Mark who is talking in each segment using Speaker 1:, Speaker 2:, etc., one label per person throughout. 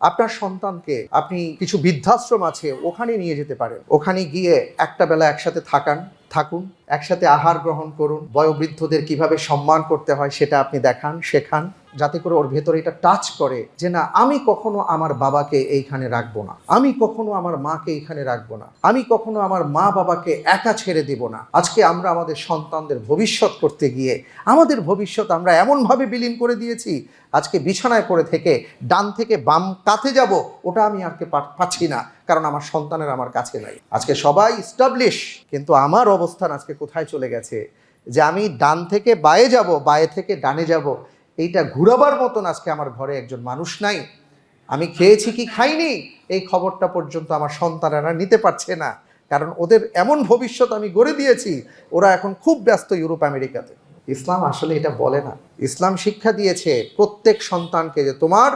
Speaker 1: আপনার সন্তানকে আপনি কিছু বৃদ্ধাশ্রম আছে, ওখানে নিয়ে যেতে পারেন। ওখানে গিয়ে একটা বেলা একসাথে থাকান, থাকুন, একসাথে আহার গ্রহণ করুন, বয়োবৃদ্ধদের কীভাবে সম্মান করতে হয় সেটা আপনি দেখান, শেখান। যাতে করে ওর ভেতরে এটা টাচ করে যে না, আমি কখনো আমার বাবাকে এইখানে রাখব না। আমি কখনো আমার মাকে এইখানে রাখব না। আমি কখনো আমার মা বাবাকে একা ছেড়ে দেব না। আজকে আমরা আমাদের সন্তানদের ভবিষ্যৎ করতে গিয়ে, আমাদের ভবিষ্যৎ আমরা এমনভাবে বিলীন করে দিয়েছি, আজকে বিছানায় পড়ে থেকে ডান থেকে বাম কাতে যাব, ওটা আমি আর কে পাচ্ছি না, কারণ আমার সন্তানের আমার কাছে নাই। আজকে সবাই স্টাবলিশ কিন্তু আমার অবস্থান আজকে কোথায় চলে গেছে? যে আমি ডান থেকে বায়ে যাব, বায়ে থেকে ডানে যাব এইটা ঘুরাবার মতন আজকে আমার ঘরে একজন মানুষ নাই। আমি খেয়েছি কি খাইনি? এই খবরটা পর্যন্ত আমার সন্তানেরা নিতে পারছে না। কারণ ওদের এমন ভবিষ্যৎ আমি গড়ে দিয়েছি, ওরা এখন খুব ব্যস্ত ইউরোপ, আমেরিকাতে। ইসলাম আসলে এটা বলে না। ইসলাম শিক্ষা দিয়েছে প্রত্যেক সন্তানকে যে তোমার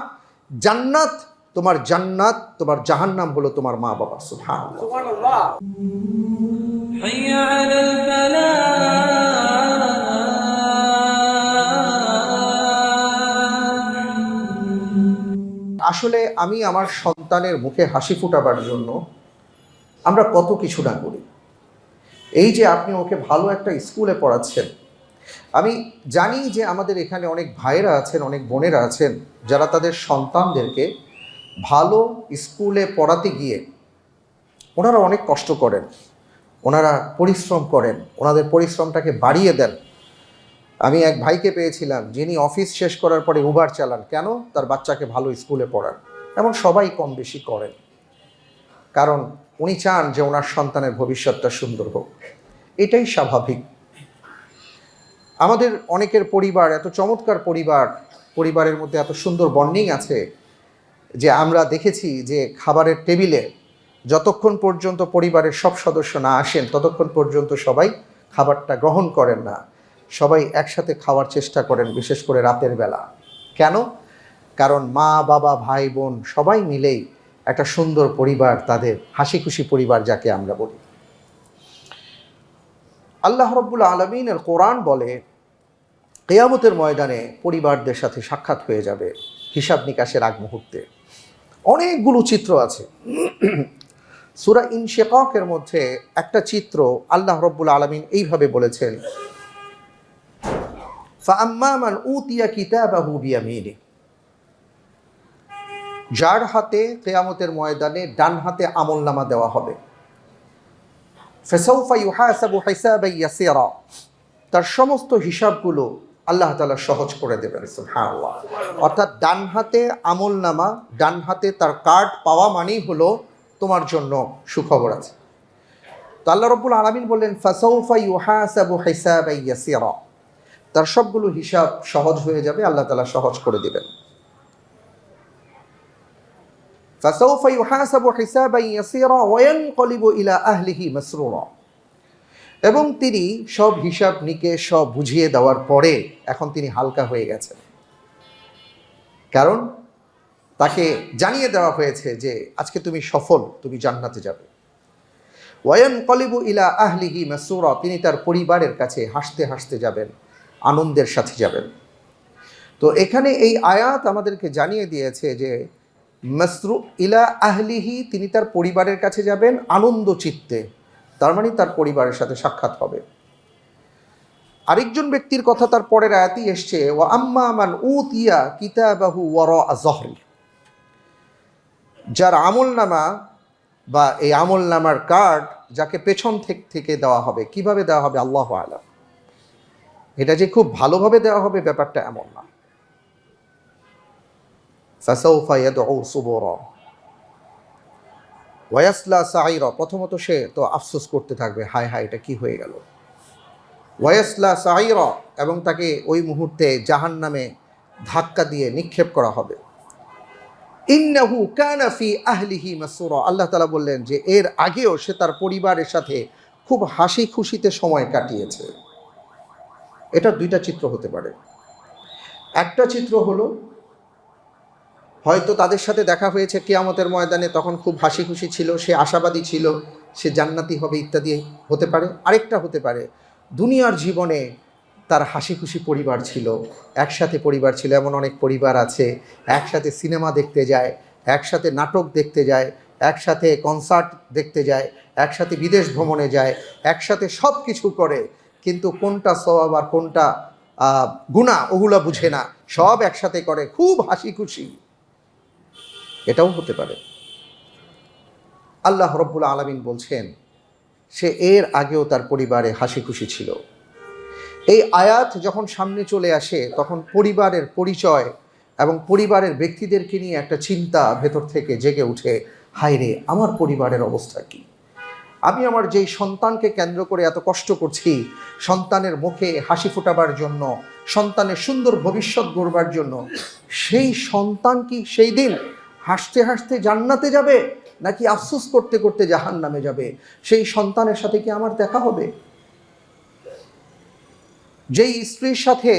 Speaker 1: জান্নাত তোমার জান্নাত, তোমার জাহান্নাম হলো তোমার মা বাবা, সুবহানাল্লাহ। আসলে আমি আমার সন্তানের মুখে হাসি ফুটাবার জন্য আমরা কত কিছু না করি। এই যে আপনি ওকে ভালো একটা স্কুলে পড়াচ্ছেন, আমি জানি যে আমাদের এখানে অনেক ভাইয়েরা আছেন, অনেক বোনেরা আছেন, যারা তাদের সন্তানদেরকে ভালো স্কুলে পড়াতে গিয়ে ওনারা অনেক কষ্ট করেন, ওনারা পরিশ্রম করেন, ওনাদের পরিশ্রমটাকে বাড়িয়ে দেন। আমি এক ভাইকে পেয়েছিলাম, যিনি অফিস শেষ করার পরে উবার চালান। কেন? তার বাচ্চাকে ভালো স্কুলে পড়ান। এমন সবাই কম বেশি করেন। কারণ উনি চান যে ওনার সন্তানের ভবিষ্যৎটা সুন্দর হোক। এটাই স্বাভাবিক। আমাদের অনেকের পরিবার, এত চমৎকার পরিবার, পরিবারের মধ্যে এত সুন্দর বন্ডিং আছে যে আমরা দেখেছি যে খাবারের টেবিলে যতক্ষণ পর্যন্ত পরিবারের সব সদস্য না আসেন, ততক্ষণ পর্যন্ত সবাই খাবারটা গ্রহণ করেন না। সবাই একসাথে খাওয়ার চেষ্টা করেন, বিশেষ করে রাতের বেলা। কেন? কারণ মা, বাবা, ভাই, বোন সবাই মিলেই একটা সুন্দর পরিবার, তাদের হাসি খুশি পরিবার যাকে আমরা বলি। আল্লাহ রব্বুল আলমিনের কোরআন বলে, কেয়ামতের ময়দানে পরিবারদের সাথে সাক্ষাৎ হয়ে যাবে হিসাব নিকাশের আগ মুহূর্তে। অনেকগুলো চিত্র আছে। সুরা ইনশেকের মধ্যে একটা চিত্র আল্লাহ রব্বুল আলমিন এইভাবে বলেছেন ফাম্মামান উতিয়া কিতাবাহু বিয়ামিনে যার হাতে কেয়ামতের ময়দানে ডান হাতে আমল নামা দেওয়া হবে। তার সমস্ত হিসাবগুলো আল্লাহ তালা সহজ করে দেবেন অর্থাৎ ডান হাতে আমল নামা ডান হাতে তার কার্ড পাওয়া মানেই হলো তোমার জন্য সুখবর আছে। তো আল্লাহ রবুল আলমিন বললেন ফাসৌফা ইউহাসাবু হাইসাবা ইয়াসিরা। তার সবগুলো হিসাব সহজ হয়ে যাবে আল্লাহ তালা সহজ করে দিবেন فسوف يحاسب حسابا يسيرا وينقلب إلى أهله مسرورا এবং তিনি সব হিসাব নিকে সব বুঝিয়ে দেওয়ার পরে এখন তিনি হালকা হয়ে গেছেন কারণ তাকে জানিয়ে দেওয়া হয়েছে যে আজকে তুমি সফল তুমি জান্নাতে যাবে ওয়ান কলিবু ইলা আহলিহি মাসুরা তিনি তার পরিবারের কাছে হাসতে হাসতে যাবেন আনন্দের সাথে যাবেন। তো এখানে এই আয়াত আমাদেরকে জানিয়ে দিয়েছে যে, মসরু ইলা আহলিহি তিনি তার পরিবারের কাছে যাবেন আনন্দ চিত্তে। তার মানে তার পরিবারের সাথে সাক্ষাৎ হবে। আরেকজন ব্যক্তির কথা তার পরের আয়াতই এসছে ও আম্মা আমান মান উতিয়া কিতাবাহু ওয়ার জহরি যার আমল নামা বা এই আমল নামার কার্ড যাকে পেছন থেকে দেওয়া হবে। কীভাবে দেওয়া হবে? আল্লাহ আলাম। এটা যে খুব ভালোভাবে দেওয়া হবে ব্যাপারটা এমন না। ওয়াসলা প্রথমত সে তো আফসোস করতে থাকবে, হায় হায়, এটা কি হয়ে গেল? ওয়াসলা সাইরা, এবং তাকে ওই মুহূর্তে জাহান নামে ধাক্কা দিয়ে নিক্ষেপ করা হবে। ইন্নাহু কানা ফি আহলিহি মাসুরা, আল্লাহ তাআলা বললেন যে এর আগেও সে তার পরিবারের সাথে খুব হাসি খুশিতে সময় কাটিয়েছে। এটা দুইটা চিত্র হতে পারে। একটা চিত্র হলো, হয়তো তাদের সাথে দেখা হয়েছে কেয়ামতের ময়দানে, তখন খুব হাসি খুশি ছিল, সে আশাবাদী ছিল, সে জান্নাতি হবে ইত্যাদি হতে পারে। আরেকটা হতে পারে, দুনিয়ার জীবনে তার হাসি খুশি পরিবার ছিল, একসাথে পরিবার ছিল, এমন অনেক পরিবার আছে, একসাথে সিনেমা দেখতে যায়, একসাথে নাটক দেখতে যায়, একসাথে কনসার্ট দেখতে যায়, একসাথে বিদেশ ভ্রমণে যায়, একসাথে সব কিছু করে কিন্তু কোনটা সবাব আর কোনটা গুণা ওগুলা বুঝে না। সব একসাথে করে খুব হাসি খুশি এটাও হতে পারে। আল্লাহ রব্বুল আলমিন বলছেন, সে এর আগেও তার পরিবারে হাসি খুশি ছিল। এই আয়াত যখন সামনে চলে আসে, তখন পরিবারের পরিচয় এবং পরিবারের ব্যক্তিদেরকে নিয়ে একটা চিন্তা ভেতর থেকে জেগে উঠে হায় রে আমার পরিবারের অবস্থা কি? আমি আমার যেই সন্তানকে কেন্দ্র করে এত কষ্ট করছি, সন্তানের মুখে হাসি ফোটাবার জন্য, সন্তানের সুন্দর ভবিষ্যৎ গড়বার জন্য, সেই সন্তান কি সেই দিন হাসতে হাসতে জান্নাতে যাবে, নাকি আফসোস করতে করতে জাহান নামে যাবে? সেই সন্তানের সাথে কি আমার দেখা হবে? যেই স্ত্রীর সাথে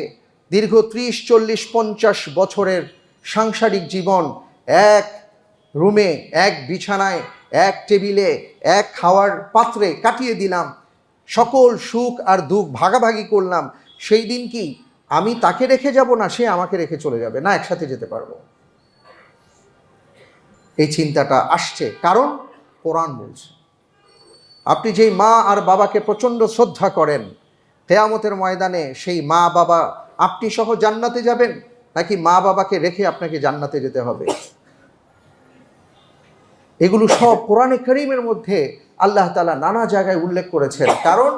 Speaker 1: দীর্ঘ ত্রিশ, চল্লিশ, পঞ্চাশ বছরের সাংসারিক জীবন, এক রুমে, এক বিছানায় এক টেবিলে, এক খাওয়ার পাত্রে কাটিয়ে দিলাম। সকল সুখ আর দুঃখ ভাগাভাগি করলাম। সেই দিন কি আমি তাকে রেখে যাব না সে আমাকে রেখে চলে যাবে? না, একসাথে যেতে পারব। এই চিন্তাটা আসছে। কারণ কোরআন বলছে, আপনি যেই মা আর বাবাকে প্রচণ্ড শ্রদ্ধা করেন, কেয়ামতের ময়দানে সেই মা বাবা আপনি সহ জান্নাতে যাবেন, নাকি মা বাবাকে রেখে আপনাকে জান্নাতে যেতে হবে? এগুলো সব কোরআনে করিমের মধ্যে আল্লাহ তালা নানা জায়গায় উল্লেখ করেছেন। কারণ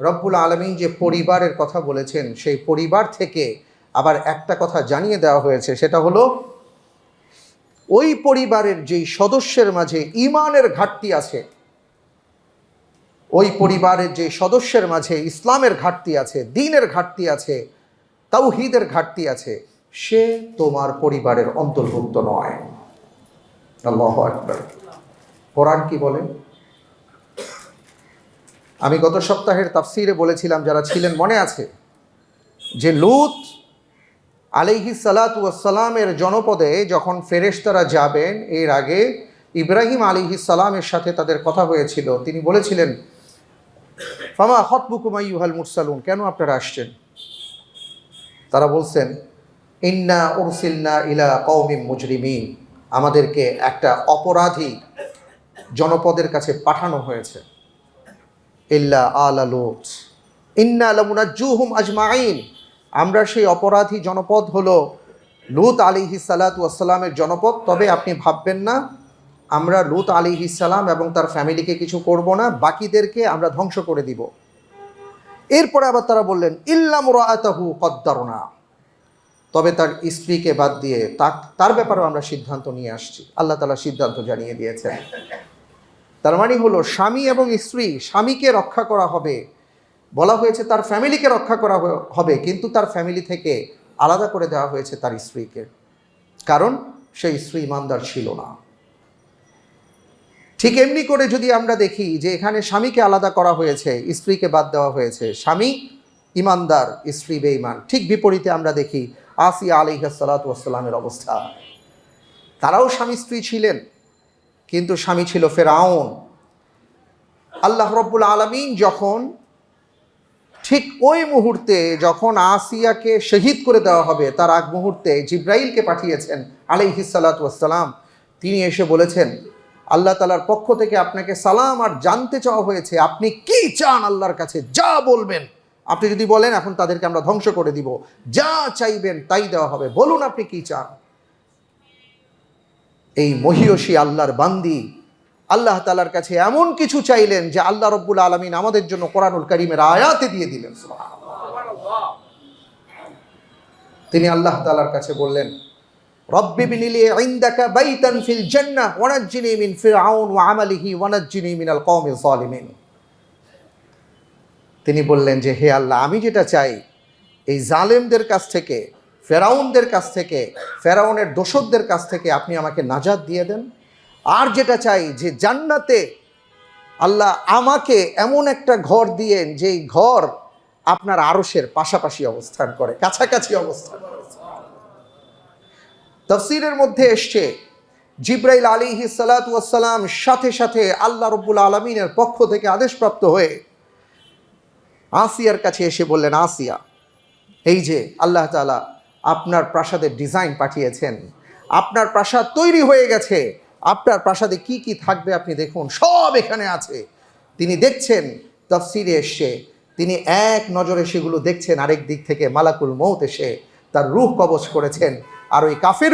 Speaker 1: রব্বুল আলমিন যে পরিবারের কথা বলেছেন, সেই পরিবার থেকে আবার একটা কথা জানিয়ে দেওয়া হয়েছে, সেটা হলো, ওই পরিবারের যেই সদস্যের মাঝে ইমানের ঘাটতি আছে, ওই পরিবারের যে সদস্যের মাঝে ইসলামের ঘাটতি আছে, দিনের ঘাটতি আছে, তাওহিদের ঘাটতি আছে, সে তোমার পরিবারের অন্তর্ভুক্ত নয়। আল্লাহ আকবার। কোরআন কি বলে? আমি গত সপ্তাহের তাফসিরে বলেছিলাম, যারা ছিলেন, মনে আছে? যে লুত আলিহি সালাতামের জনপদে যখন ফেরেশতারা যাবেন, এর আগে ইব্রাহিম আলিহি সালামের সাথে তাদের কথা হয়েছিল। তিনি বলেছিলেন, ফামা হতবুকুমাই ইউহাল মুরসালুন? কেন আপনারা আসছেন? তারা বলছেন, ইন্না উরসিল্না ইলা কৌমিম মুজরিমিন। আমাদেরকে একটা অপরাধী জনপদের কাছে পাঠানো হয়েছে। ইল্লা আলা লুত। ইন্না লামুনাজ্জুহুম আজমাইন। আমরা সেই অপরাধী জনপদ হলো লুত আলিহি সালাতামের জনপদ। তবে আপনি ভাববেন না, আমরা লুত আলিহি সালাম এবং তার ফ্যামিলিকে কিছু করব না, বাকিদেরকে আমরা ধ্বংস করে দিব। এরপরে আবার তারা বললেন ইল্লাম রাতাহু কদ্দারনা। তবে তার স্ত্রীকে বাদ দিয়ে তার ব্যাপারেও আমরা সিদ্ধান্ত নিয়ে আসছি। আল্লাহ তালা সিদ্ধান্ত জানিয়ে দিয়েছেন। তার মানে হলো, স্বামী এবং স্ত্রী স্বামীকে রক্ষা করা হবে। বলা হয়েছে তার ফ্যামিলিকে রক্ষা করা হবে, কিন্তু তার ফ্যামিলি থেকে আলাদা করে দেওয়া হয়েছে তার স্ত্রীকে। কারণ সেই স্ত্রী ইমানদার ছিল না। ঠিক এমনি করে যদি আমরা দেখি যে এখানে স্বামীকে আলাদা করা হয়েছে, স্ত্রীকে বাদ দেওয়া হয়েছে, স্বামী ইমানদার, স্ত্রী বেঈমান, ঠিক বিপরীতে আমরা দেখি আসিয়া আলিহাসালাতামের অবস্থা। তারাও স্বামী স্ত্রী ছিলেন। কিন্তু স্বামী ছিল ফেরাউন। আল্লাহ রব্বুল আলমিন যখন ঠিক ওই মুহূর্তে যখন আসিয়াকে শহীদ করে দেওয়া হবে, তার আগ মুহূর্তে জিব্রাইলকে পাঠিয়েছেন আলিহিসাল্লাতাম তিনি এসে বলেছেন, আল্লাহ তালার পক্ষ থেকে আপনাকে সালাম আর জানতে চাওয়া হয়েছে। আপনি কি চান আল্লাহর কাছে? যা বলবেন। আপনি যদি বলেন, এখন তাদেরকে আমরা ধ্বংস করে দিব। যা চাইবেন তাই দেওয়া হবে। বলুন আপনি কি চান? এই মহিয়সী আল্লাহর বান্দি, আল্লাহ তালার কাছে এমন কিছু চাইলেন যে আল্লাহ রব্বুল আলমিন আমাদের জন্য কোরআনুল করিমের আয়াতে দিয়ে দিলেন। তিনি আল্লাহ তালার কাছে বললেন, রব্বি বিনিলি ইনদাকা বাইতান ফিল জান্নাহ ওয়ানাজ্জিনি মিন ফিরআউন ওয়া আমালিহি ওয়ানাজ্জিনি মিনাল কওমিজ জালিমিন তিনি বললেন যে, হে আল্লাহ, আমি যেটা চাই, এই জালেমদের কাছ থেকে ফেরাউনদের কাছ থেকে, ফেরাউনের দোসরদের কাছ থেকে আপনি আমাকে নাজাদ দিয়ে দেন। আর যেটা চাই যে জান্নাতে আল্লাহ আমাকে এমন একটা ঘর দিয়েন, যেই ঘর আপনার আরসের পাশাপাশি অবস্থান করে, কাছাকাছি অবস্থান তফসিরের মধ্যে এসছে, জিব্রাইল আলিহি সালাতাম সাথে সাথে আল্লাহ রব্বুল আলমিনের পক্ষ থেকে আদেশপ্রাপ্ত হয়ে আসিয়ার কাছে এসে বললেন, আসিয়া, এই যে আল্লাহ তালা আপনার প্রাসাদের ডিজাইন পাঠিয়েছেন। আপনার প্রাসাদ তৈরি হয়ে গেছে। আপনার প্রাসাদে কি কি থাকবে আপনি দেখুন, সব এখানে আছে। তিনি দেখছেন তফসিরে এসছে। তিনি এক নজরে সেগুলো দেখছেন, আরেক দিক থেকে মালাকুল মৌত এসে তার রূহ কবচ করেছেন। আর ওই কাফের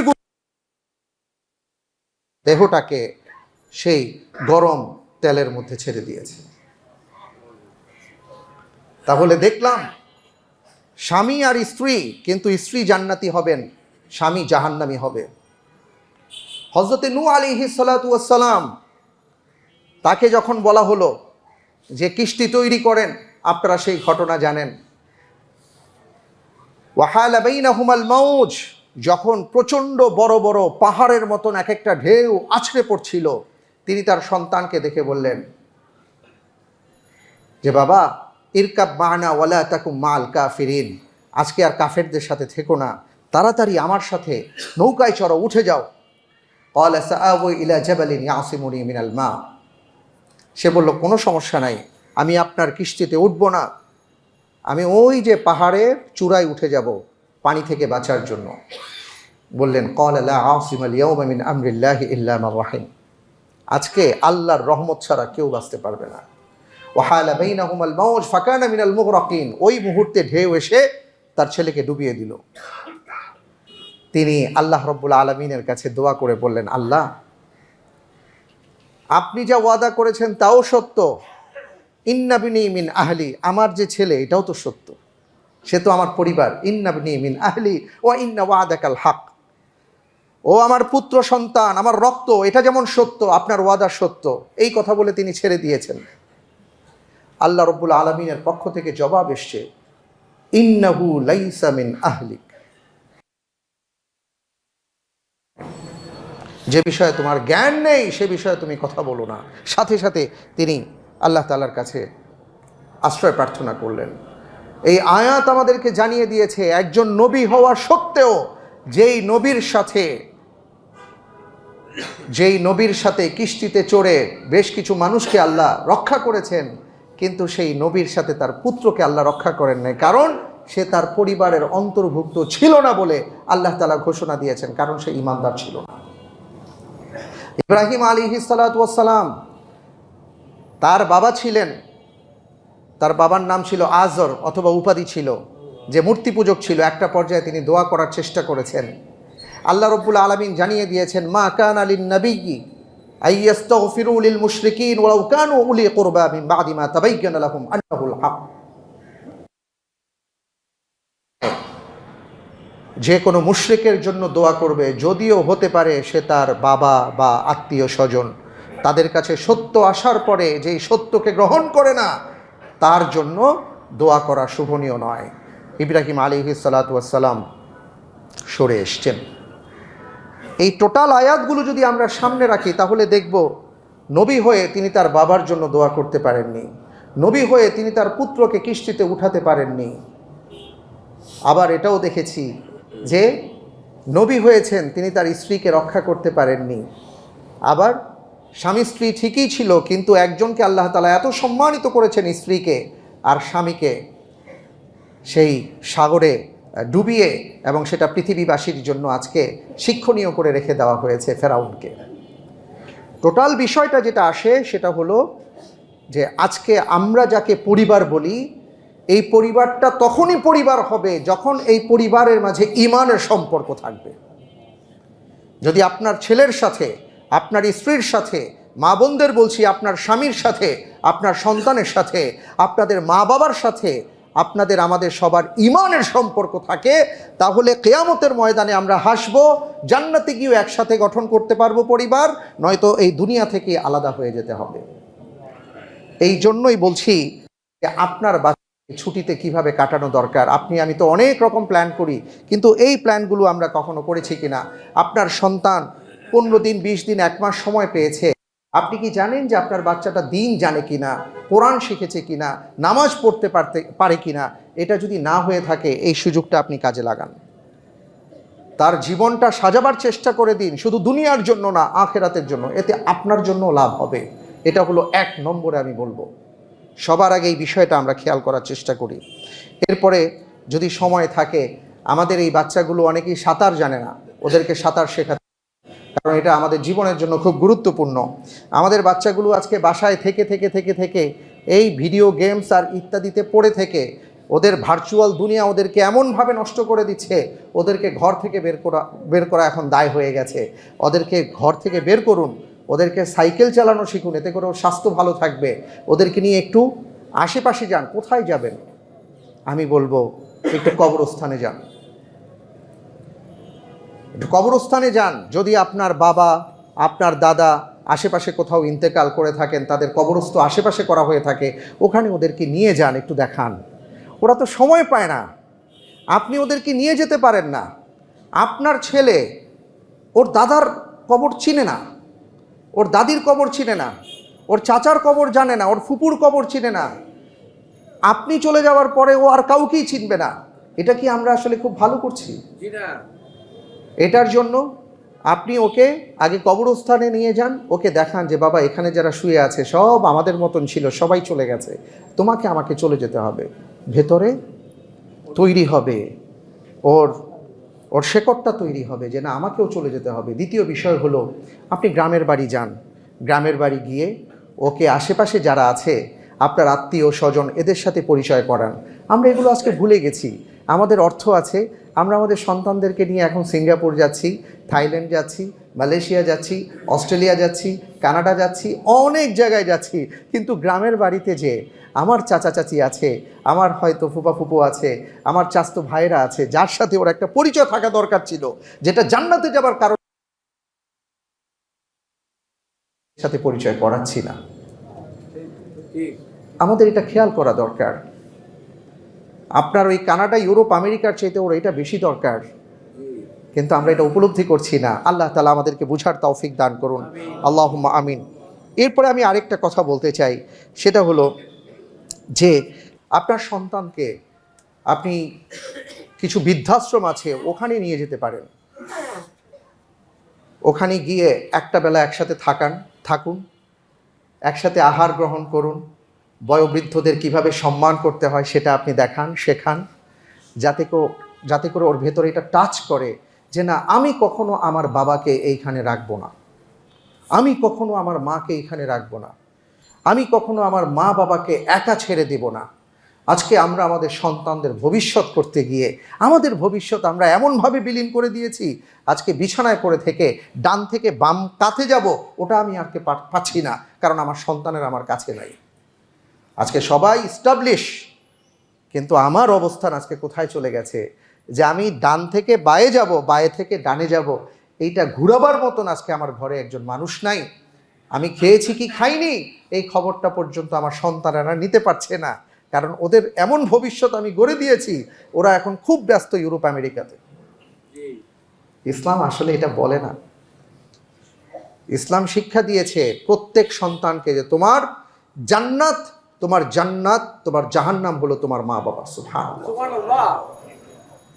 Speaker 1: দেহটাকে সেই গরম তেলের মধ্যে ছেড়ে দিয়েছে। তাহলে দেখলাম স্বামী আর স্ত্রী, কিন্তু স্ত্রী জান্নাতি হবেন, স্বামী জাহান্নামি হবে। হজরতে নু আলী সালাম তাকে যখন বলা হলো যে কিস্তি তৈরি করেন, আপনারা সেই ঘটনা জানেন। ওয়াহালাবাইনাহুমাল মৌজ যখন প্রচণ্ড বড় বড় পাহাড়ের মতন এক একটা ঢেউ আছড়ে পড়ছিল, তিনি তার সন্তানকে দেখে বললেন, যে বাবা ইরকাব মানা ওয়ালা তাকু মাল কাফিরিন। আজকে আর কাফেরদের সাথে থেকো না। তাড়াতাড়ি আমার সাথে নৌকায় চড়ো, উঠে যাও। ইলা মিনাল মা। সে বলল, কোনো সমস্যা নাই, আমি আপনার কিস্তিতে উঠব না। আমি ওই যে পাহাড়ে চূড়ায় উঠে যাব পানি থেকে বাঁচার জন্য। বললেন কল আসিম আমরিল্লাহ ইল্লাম রাহিম। আজকে আল্লাহর রহমত ছাড়া কেউ বাঁচতে পারবে না। ওয়াহালা বাইনাহুমাল মাউজ ফাকানা মিনাল মুগরাকিন। ওই মুহূর্তে ঢেউ এসে তার ছেলেকে ডুবিয়ে দিল। তিনি আল্লাহ রব্বুল আলমিনের কাছে দোয়া করে বললেন, আল্লাহ, আপনি যা ওয়াদা করেছেন তাও সত্য। ইন্নাবিনী মিন আহলি, আমার যে ছেলে, এটাও তো সত্য। সে তো আমার পরিবার। ইন্নাবিনী মিন আহলি ও ইন্না ওয়াদাকাল হাক। ও আমার পুত্র সন্তান, আমার রক্ত, এটা যেমন সত্য, আপনার ওয়াদা সত্য। এই কথা বলে তিনি ছেড়ে দিয়েছেন। আল্লাহ রব্বুল আলমিনের পক্ষ থেকে জবাব এসছে, ইন্নাহু লাইসা মিন আহলিক। যে বিষয়ে তোমার জ্ঞান নেই, সে বিষয়ে তুমি কথা বলো না। সাথে সাথে তিনি আল্লাহ তালার কাছে আশ্রয় প্রার্থনা করলেন। এই আয়াত আমাদেরকে জানিয়ে দিয়েছে, একজন নবী হওয়া সত্ত্বেও যেই নবীর সাথে, যেই নবীর সাথে কিস্তিতে চড়ে বেশ কিছু মানুষকে আল্লাহ রক্ষা করেছেন কিন্তু সেই নবীর সাথে তার পুত্রকে আল্লাহ রক্ষা করেন নাই। কারণ সে তার পরিবারের অন্তর্ভুক্ত ছিল না বলে আল্লাহ তালা ঘোষণা দিয়েছেন, কারণ সে ইমানদার ছিল না। ইব্রাহিম আলী সালাতাম তার বাবা ছিলেন, তার বাবার নাম ছিল আজর অথবা উপাধি ছিল, যে মূর্তি পূজক ছিল। একটা পর্যায়ে তিনি দোয়া করার চেষ্টা করেছেন। আল্লাহ রব্বুল আলমিন জানিয়ে দিয়েছেন, মা কান আলী নবীগি আইয়াস্তাগফিরু লিল মুশরিকিন ওয়ালাউ কানু উলি যে কোনো মুশরিকের জন্য দোয়া করবে, যদিও হতে পারে সে তার বাবা বা আত্মীয় স্বজন। তাদের কাছে সত্য আসার পরে যেই সত্যকে গ্রহণ করে না, তার জন্য দোয়া করা শুভনীয় নয়। ইব্রাহিম আলী সালাতাম সরে এসছেন। এই টোটাল আয়াতগুলো যদি আমরা সামনে রাখি, তাহলে দেখব নবী হয়ে তিনি তার বাবার জন্য দোয়া করতে পারেননি। নবী হয়ে তিনি তার পুত্রকে কিস্তিতে উঠাতে পারেননি। আবার এটাও দেখেছি যে নবী হয়েছেন, তিনি তার স্ত্রীকে রক্ষা করতে পারেননি। আবার স্বামী স্ত্রী ঠিকই ছিল, কিন্তু একজনকে আল্লাহ তালা এত সম্মানিত করেছেন স্ত্রীকে আর স্বামীকে, সেই সাগরে ডুবিয়ে এবং সেটা পৃথিবীবাসীর জন্য আজকে শিক্ষণীয় করে রেখে দেওয়া হয়েছে ফেরাউনকে। টোটাল বিষয়টা যেটা আসে সেটা হলো যে আজকে আমরা যাকে পরিবার বলি, এই পরিবারটা তখনই পরিবার হবে যখন এই পরিবারের মাঝে ইমানের সম্পর্ক থাকবে। যদি আপনার ছেলের সাথে, আপনার স্ত্রীর সাথে, মা বোনদের বলছি আপনার স্বামীর সাথে, আপনার সন্তানের সাথে, আপনাদের মা বাবার সাথে আপনাদের, আমাদের সবার ইমানের সম্পর্ক থাকে, তাহলে কেয়ামতের ময়দানে আমরা হাসবো, জান্নাতে গিয়েও একসাথে গঠন করতে পারব পরিবার, নয়তো এই দুনিয়া থেকে আলাদা হয়ে যেতে হবে। এই জন্যই বলছি যে আপনার বাচ্চা ছুটিতে কীভাবে কাটানো দরকার, আপনি, আমি তো অনেক রকম প্ল্যান করি, কিন্তু এই প্ল্যানগুলো আমরা কখনো করেছি কিনা? আপনার সন্তান পনেরো দিন, বিশ দিন, এক মাস সময় পেয়েছে আপনি কি জানেন যে আপনার বাচ্চাটা দিন জানে কিনা, কোরআন শিখেছে কিনা, নামাজ পড়তে পারতে, পারে কিনা? এটা যদি না হয়ে থাকে, এই সুযোগটা আপনি কাজে লাগান। তার জীবনটা সাজাবার চেষ্টা করে দিন, শুধু দুনিয়ার জন্য না, আখেরাতের জন্য। এতে আপনার জন্য লাভ হবে। এটা হলো এক নম্বরে আমি বলব। সবার আগে এই বিষয়টা আমরা খেয়াল করার চেষ্টা করি। এরপরে যদি সময় থাকে, আমাদের এই বাচ্চাগুলো অনেকেই সাঁতার জানে না। ওদেরকে সাঁতার শেখাতে কারণ এটা আমাদের জীবনের জন্য খুব গুরুত্বপূর্ণ। আমাদের বাচ্চাগুলো আজকে বাসায় থেকে থেকে থেকে থেকে এই ভিডিও গেমস আর ইত্যাদিতে পড়ে থেকে ওদের ভার্চুয়াল দুনিয়া ওদেরকে এমনভাবে নষ্ট করে দিচ্ছে, ওদেরকে ঘর থেকে বের করা বের করা এখন দায় হয়ে গেছে। ওদেরকে ঘর থেকে বের করুন, ওদেরকে সাইকেল চালানো শিখুন, এতে করে ওর স্বাস্থ্য ভালো থাকবে। ওদেরকে নিয়ে একটু আশেপাশে যান, কোথায় যাবেন? আমি বলব একটু কবরস্থানে যান। কবরস্থানে যান। যদি আপনার বাবা, আপনার দাদা আশেপাশে কোথাও ইন্তেকাল করে থাকেন, তাদের কবরস্থ আশেপাশে করা হয়ে থাকে, ওখানে ওদেরকে নিয়ে যান, একটু দেখান। ওরা তো সময় পায় না। আপনি ওদেরকে নিয়ে যেতে পারেন না। আপনার ছেলে ওর দাদার কবর চিনে না। ওর দাদির কবর চিনে না। ওর চাচার কবর জানে না। ওর ফুপুর কবর চিনে না। আপনি চলে যাওয়ার পরে ও আর কাউকেই চিনবে না। এটা কি আমরা আসলে খুব ভালো করছি? এটার জন্য আপনি ওকে আগে কবরস্থানে নিয়ে যান, ওকে দেখান যে, বাবা, এখানে যারা শুয়ে আছে, সব আমাদের মতন ছিল, সবাই চলে গেছে। তোমাকে আমাকে চলে যেতে হবে। ভেতরে তৈরি হবে। ওর ওর শেকড়টা তৈরি হবে যে, না, আমাকেও চলে যেতে হবে। দ্বিতীয় বিষয় হলো, আপনি গ্রামের বাড়ি যান। গ্রামের বাড়ি গিয়ে ওকে আশেপাশে যারা আছে, আপনার আত্মীয় স্বজন, এদের সাথে পরিচয় করান। আমরা এগুলো আজকে ভুলে গেছি। আমাদের অর্থ আছে। আমরা আমাদের সন্তানদেরকে নিয়ে এখন সিঙ্গাপুর যাচ্ছি, থাইল্যান্ড যাচ্ছি, মালয়েশিয়া যাচ্ছি, অস্ট্রেলিয়া যাচ্ছি, কানাডা যাচ্ছি, অনেক জায়গায় যাচ্ছি। কিন্তু গ্রামের বাড়িতে যে আমার চাচা চাচি আছে, আমার হয়তো ফুপা ফুপু আছে, আমার চাস্তো ভাইরা আছে, যার সাথে ওর একটা পরিচয় থাকা দরকার ছিল, যেটা জান্নাতে যাবার কারণ সাথে পরিচয় করাচ্ছি না। আমাদের এটা খেয়াল করা দরকার। আপনার ওই কানাডা, ইউরোপ, আমেরিকার চাইতে ওর এটা বেশি দরকার। কিন্তু আমরা এটা উপলব্ধি করছি না। আল্লাহ তালা আমাদেরকে বুঝার তৌফিক দান করুন। আল্লাহ আমিন। এরপরে আমি আরেকটা কথা বলতে চাই। সেটা হলো যে, আপনার সন্তানকে আপনি কিছু বৃদ্ধাশ্রম আছে, ওখানে নিয়ে যেতে পারেন। ওখানে গিয়ে একটা বেলা একসাথে থাকান, থাকুন, একসাথে আহার গ্রহণ করুন বয়োবৃদ্ধদের কীভাবে সম্মান করতে হয় সেটা আপনি দেখান, শেখান। যাতে কো, যাতে করে ওর ভেতরে এটা টাচ করে যে না, আমি কখনো আমার বাবাকে এইখানে রাখব না। আমি কখনো আমার মাকে এইখানে রাখব না। আমি কখনো আমার মা বাবাকে একা ছেড়ে দেব না। আজকে আমরা আমাদের সন্তানদের ভবিষ্যৎ করতে গিয়ে, আমাদের ভবিষ্যৎ আমরা এমনভাবে বিলীন করে দিয়েছি, আজকে বিছানায় পড়ে থেকে, ডান থেকে বাম কাতে যাব, ওটা আমি আর কে পাচ্ছি না, কারণ আমার সন্তানের আমার কাছে নাই। আজকে সবাই স্টাবলিশ কিন্তু আমার অবস্থান আজকে কোথায় চলে গেছে? যে আমি ডান থেকে বায়ে যাব, বায়ে থেকে ডানে যাব, এইটা ঘুরাবার মতন আজকে আমার ঘরে একজন মানুষ নাই। আমি খেয়েছি কি খাইনি? এই খবরটা পর্যন্ত আমার সন্তানেরা নিতে পারছে না। কারণ ওদের এমন ভবিষ্যৎ আমি গড়ে দিয়েছি, ওরা এখন খুব ব্যস্ত ইউরোপ, আমেরিকাতে। ইসলাম আসলে এটা বলে না। ইসলাম শিক্ষা দিয়েছে প্রত্যেক সন্তানকে যে তোমার জান্নাত তোমার জান্নাত তোমার জাহান্নাম হলো তোমার মা বাবা সুবহানাল্লাহ।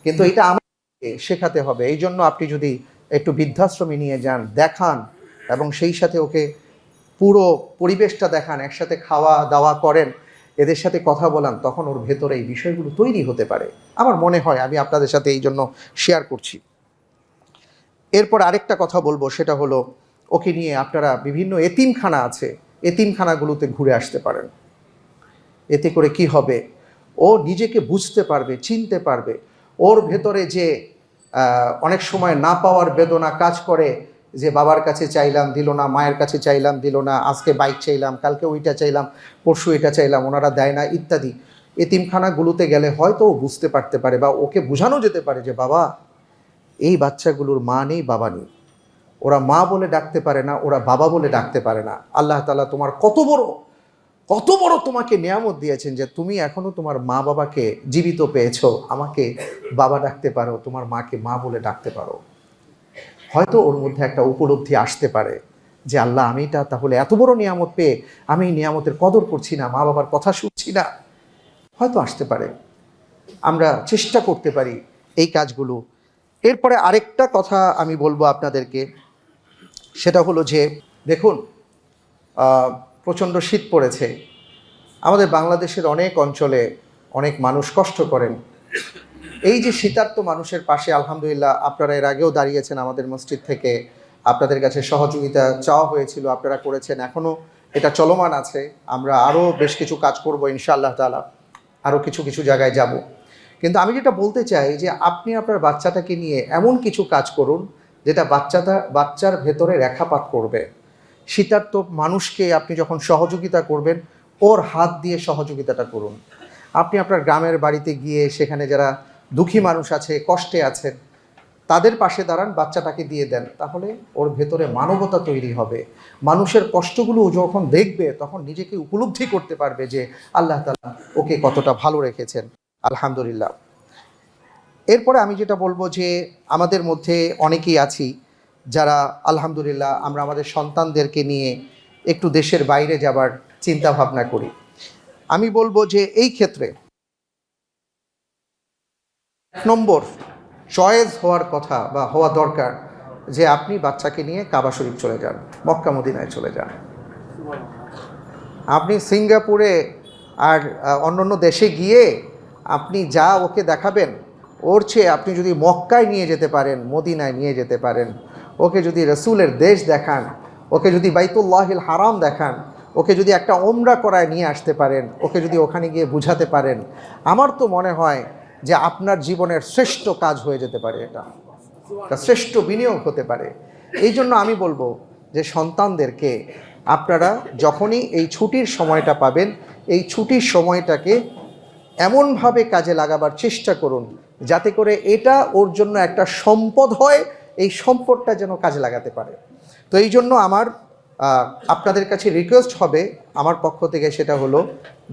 Speaker 1: কিন্তু এটা আমাকে শেখাতে হবে। এই জন্য আপনি যদি একটু বৃদ্ধাশ্রমে নিয়ে যান দেখান এবং সেই সাথে ওকে পুরো পরিবেশটা দেখান একসাথে খাওয়া দাওয়া করেন এদের সাথে কথা বলান তখন ওর ভেতরে এই বিষয়গুলো তৈরি হতে পারে। আমার মনে হয় আমি আপনাদের সাথে এই জন্য শেয়ার করছি। এরপর আরেকটা কথা বলব সেটা হলো ওকে নিয়ে আপনারা বিভিন্ন এতিমখানা আছে এতিমখানাগুলোতে ঘুরে আসতে পারেন। এতে করে কি হবে? ও নিজেকে বুঝতে পারবে, চিনতে পারবে। ওর ভেতরে যে অনেক সময় না পাওয়ার বেদনা কাজ করে যে, বাবার কাছে চাইলাম, দিল না, মায়ের কাছে চাইলাম, দিল না, আজকে বাইক চাইলাম, কালকে ওইটা চাইলাম, পরশু এটা চাইলাম, ওনারা দেয় না, ইত্যাদি। এতিমখানাগুলোতে গেলে হয়তো ও বুঝতে পারতে পারে বা ওকে বোঝানো যেতে পারে যে, বাবা, এই বাচ্চাগুলোর মা নেই, বাবা নেই। ওরা মা বলে ডাকতে পারে না, ওরা বাবা বলে ডাকতে পারে না। আল্লাহ তালা তোমার কত বড় কত বড় তোমাকে নিয়ামত দিয়েছেন যে তুমি এখনও তোমার মা বাবাকে জীবিত পেয়েছ, আমাকে বাবা ডাকতে পারো, তোমার মাকে মা বলে ডাকতে পারো। হয়তো ওর মধ্যে একটা উপলব্ধি আসতে পারে যে, আল্লাহ, আমি এটা তাহলে এত বড় নিয়ামত পেয়ে আমি নিয়ামতের কদর করছি না, মা বাবার কথা শুনছি না। হয়তো আসতে পারে। আমরা চেষ্টা করতে পারি এই কাজগুলো। এরপরে আরেকটা কথা আমি বলব আপনাদেরকে, সেটা হলো যে, দেখুন প্রচণ্ড শীত পড়েছে। আমাদের বাংলাদেশের অনেক অঞ্চলে অনেক মানুষ কষ্ট করেন। এই যে শীতার্ত মানুষের পাশে, আলহামদুলিল্লাহ, আপনারা এর আগেও দাঁড়িয়েছেন আমাদের মসজিদ থেকে। আপনাদের কাছে সহযোগিতা চাওয়া হয়েছিল, আপনারা করেছেন। এখনও এটা চলমান আছে। আমরা আরও বেশ কিছু কাজ করব, ইনশাআল্লাহ তালা আরও কিছু কিছু জায়গায় যাব। কিন্তু আমি যেটা বলতে চাই যে, আপনি আপনার বাচ্চাটাকে নিয়ে এমন কিছু কাজ করুন, যেটা বাচ্চাটা, বাচ্চার ভেতরে রেখাপাত করবে। শীতার্থ মানুষকে আপনি যখন সহযোগিতা করবেন, ওর হাত দিয়ে সহযোগিতাটা করুন। আপনি আপনার গ্রামের বাড়িতে গিয়ে সেখানে যারা দুঃখী মানুষ আছে, কষ্টে আছেন, তাদের পাশে দাঁড়ান, বাচ্চাটাকে দিয়ে দেন, তাহলে ওর ভেতরে মানবতা তৈরি হবে। মানুষের কষ্টগুলো যখন দেখবে, তখন নিজেকে উপলব্ধি করতে পারবে যে আল্লাহ তালা ওকে কতটা ভালো রেখেছেন। আলহামদুলিল্লাহ। এরপরে আমি যেটা বলব যে, আমাদের মধ্যে অনেকেই আছি যারা, আলহামদুলিল্লাহ, আমরা আমাদের সন্তানদেরকে নিয়ে একটু দেশের বাইরে যাবার চিন্তা ভাবনা করি। আমি বলব যে এই ক্ষেত্রে এক নম্বর চয়েস হওয়ার কথা বা হওয়া দরকার যে আপনি বাচ্চাকে নিয়ে কাবা শরীফ চলে যান, মক্কা মদিনায় চলে যান। আপনি সিঙ্গাপুরে আর অন্য অন্য দেশে গিয়ে আপনি যা ওকে দেখাবেন, ওর চেয়ে আপনি যদি মক্কায় নিয়ে যেতে পারেন, মদিনায় নিয়ে যেতে পারেন ওকে যদি রসুলের দেশ দেখান, ওকে যদি বাইতুল্লাহিল হারাম দেখান, ওকে যদি একটা ওমরা করায় নিয়ে আসতে পারেন, ওকে যদি ওখানে গিয়ে বুঝাতে পারেন, আমার তো মনে হয় যে আপনার জীবনের শ্রেষ্ঠ কাজ হয়ে যেতে পারে এটা। একটা শ্রেষ্ঠ বিনিয়োগ হতে পারে। এই জন্য আমি বলব যে সন্তানদেরকে আপনারা যখনই এই ছুটির সময়টা পাবেন, এই ছুটির সময়টাকে এমনভাবে কাজে লাগাবার চেষ্টা করুন, যাতে করে এটা ওর জন্য একটা সম্পদ হয় এই সম্পদটা যেন কাজে লাগাতে পারে। তো এই জন্য আমার আপনাদের কাছে রিকোয়েস্ট হবে, আমার পক্ষ থেকে সেটা হলো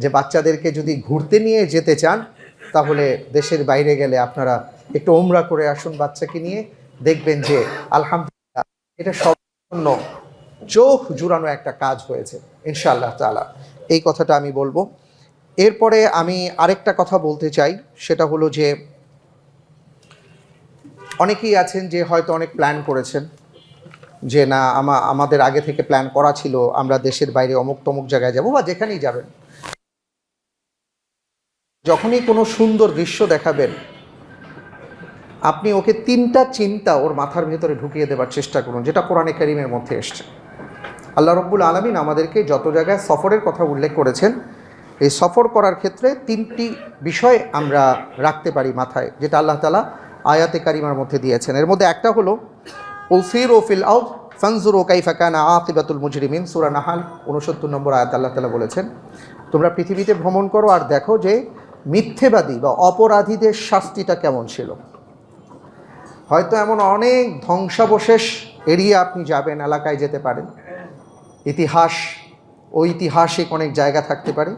Speaker 1: যে বাচ্চাদেরকে যদি ঘুরতে নিয়ে যেতে চান, তাহলে দেশের বাইরে গেলে আপনারা একটু ওমরা করে আসুন বাচ্চাকে নিয়ে, দেখবেন যে আলহামদুলিল্লাহ এটা জন্য চোখ জুড়ানো একটা কাজ হয়েছে, ইনশাআল্লাহ তালা এই কথাটা আমি বলব। এরপরে আমি আরেকটা কথা বলতে চাই, সেটা হলো যে অনেকেই আছেন যে হয়তো অনেক প্ল্যান করেছেন যে না, আমা, আমাদের আগে থেকে প্ল্যান করা ছিল, আমরা দেশের বাইরে অমুক তমুক জায়গায় যাব বা যেখানেই যাবেন। যখনই কোনো সুন্দর দৃশ্য দেখাবেন, আপনি ওকে তিনটা চিন্তা ওর মাথার ভেতরে ঢুকিয়ে দেবার চেষ্টা করুন, যেটা কোরআনে কারিমের মধ্যে এসছে। আল্লাহ রব্বুল আলমিন আমাদেরকে যত জায়গায় সফরের কথা উল্লেখ করেছেন, এই সফর করার ক্ষেত্রে তিনটি বিষয় আমরা রাখতে পারি মাথায়, যেটা আল্লাহ তালা আয়াতে কারিমার মধ্যে দিয়েছেন। এর মধ্যে একটা হলো উলফির ও ফিল আউদ ফানজুর ও কাইফাকানা আকিবাতুল মুজরিমিন। সুরা নাহাল, উনসত্তর নম্বর আয়াত আল্লাহ তালা বলেছেন, তোমরা পৃথিবীতে ভ্রমণ করো আর দেখো যে মিথ্যেবাদী বা অপরাধীদের শাস্তিটা কেমন ছিল। হয়তো এমন অনেক ধ্বংসাবশেষ এড়িয়ে আপনি যাবেন, এলাকায় যেতে পারেন। ইতিহাস, ঐতিহাসিক অনেক জায়গা থাকতে পারে।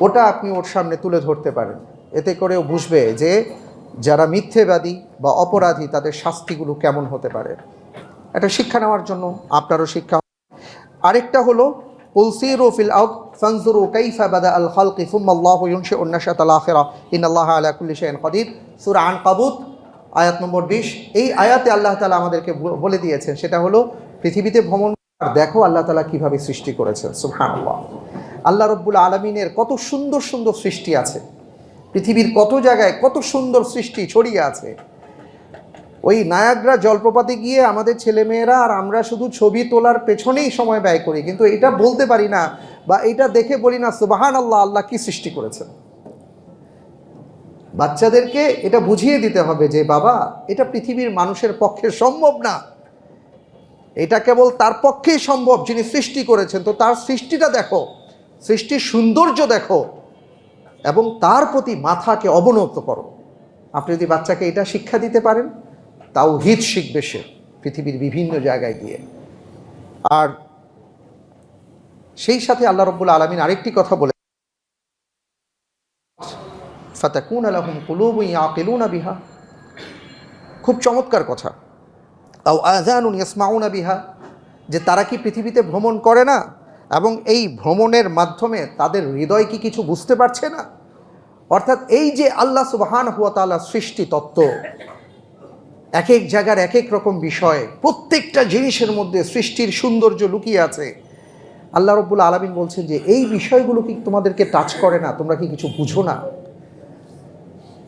Speaker 1: ওটা আপনি ওর সামনে তুলে ধরতে পারেন। এতে করে ও বুঝবে যে যারা মিথ্যেবাদী বা অপরাধী, তাদের শাস্তিগুলো কেমন হতে পারে? একটা শিক্ষা নেওয়ার জন্য আপনারও শিক্ষা আরেকটা হলো উলসিরু ফিল আউদ ফানজুরু কাইফা বাদা আল খালকি সুম্মা আল্লাহু ইউনশিউ আন-নাশাত আল-আখিরা ইন্নাল্লাহা আলা কুল্লি শাইইন কাদির। সূরা আনকাবুত, আয়াত নম্বর 20 এই আয়াতে আল্লাহ তাআলা আমাদেরকে বলে দিয়েছেন, সেটা হলো, পৃথিবীতে ভ্রমণ দেখো আল্লাহ তাআলা কীভাবে সৃষ্টি করেছেন, সুবহানাল্লাহ। আল্লাহ রব্বুল আলামিনের কত সুন্দর সুন্দর সৃষ্টি আছে। পৃথিবীর কত জায়গায় কত সুন্দর সৃষ্টি ছড়িয়ে আছে। ওই নায়াগ্রা জলপ্রপাতে গিয়ে আমাদের ছেলেমেয়েরা আর আমরা শুধু ছবি তোলার পেছনেই সময় ব্যয় করি, কিন্তু এটা বলতে পারি না বা এটা দেখে বলি না সুবাহান আল্লাহ আল্লাহ কি সৃষ্টি করেছেন। বাচ্চাদেরকে এটা বুঝিয়ে দিতে হবে যে, বাবা, এটা পৃথিবীর মানুষের পক্ষে সম্ভব না। এটা কেবল তার পক্ষেই সম্ভব যিনি সৃষ্টি করেছেন। তো তার সৃষ্টিটা দেখো, সৃষ্টির সৌন্দর্য দেখো। এবং তার প্রতি মাথাকে অবনত করো। আপনি যদি বাচ্চাকে এটা শিক্ষা দিতে পারেন তাও হিত শিখবে সে পৃথিবীর বিভিন্ন জায়গায় গিয়ে। আর সেই সাথে আল্লাহ রব্বুল আলমিন আরেকটি কথা বলে ফাতাকুন আলহম কুলুব ইয়াকিলুনা বিহা। খুব চমৎকার কথা। আজানুন ইয়াসমাউনা বিহা। যে তারা কি পৃথিবীতে ভ্রমণ করে না এবং এই ভ্রমণের মাধ্যমে তাদের হৃদয় কি কিছু বুঝতে পারছে না? অর্থাৎ এই যে আল্লাহ সুবহান হুয়া তাআলা সৃষ্টি তত্ত্ব, এক এক জায়গার এক এক রকম বিষয়, প্রত্যেকটা জিনিসের মধ্যে সৃষ্টির সৌন্দর্য লুকিয়ে আছে। আল্লাহ রব্বুল আলমিন বলছেন যে, এই বিষয়গুলো কি তোমাদেরকে টাচ করে না? তোমরা কি কিছু বুঝো না?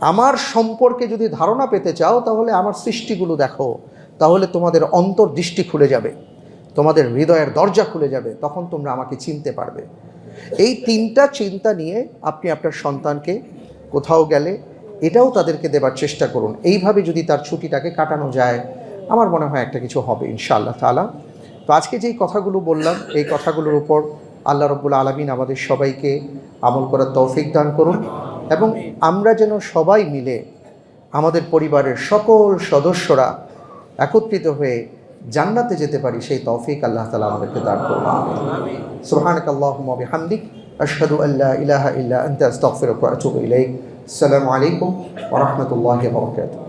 Speaker 1: আমার সম্পর্কে যদি ধারণা পেতে চাও, তাহলে আমার সৃষ্টিগুলো দেখো। তাহলে তোমাদের অন্তর্দৃষ্টি খুলে যাবে। তোমাদের হৃদয়ের দরজা খুলে যাবে, তখন তোমরা আমাকে চিনতে পারবে। এই তিনটা চিন্তা নিয়ে আপনি আপনার সন্তানকে কোথাও গেলে এটাও তাদেরকে দেবার চেষ্টা করুন। এইভাবে যদি তার ছুটিটাকে কাটানো যায়, আমার মনে হয় একটা কিছু হবে, ইনশাআল্লাহ তালা তো আজকে যেই কথাগুলো বললাম, এই কথাগুলোর উপর আল্লাহ রব্বুল আলমিন আমাদের সবাইকে আমল করার তৌফিক দান করুন এবং আমরা যেন সবাই মিলে আমাদের পরিবারের সকল সদস্যরা একত্রিত হয়ে জান্নাতে যেতে পারি সেই তৌফিক আল্লাহ তালা আমাদেরকে দান করুন। সুবহানাক আল্লাহুম্মা বিহামদিক আশহাদু আল্লা ইলাহা ইল্লা আনতা আস্তাগফিরুকা ওয়া আতুবু ইলাইক। আসসালামু আলাইকুম ওয়া রাহমাতুল্লাহি ওয়া বারাকাতুহু।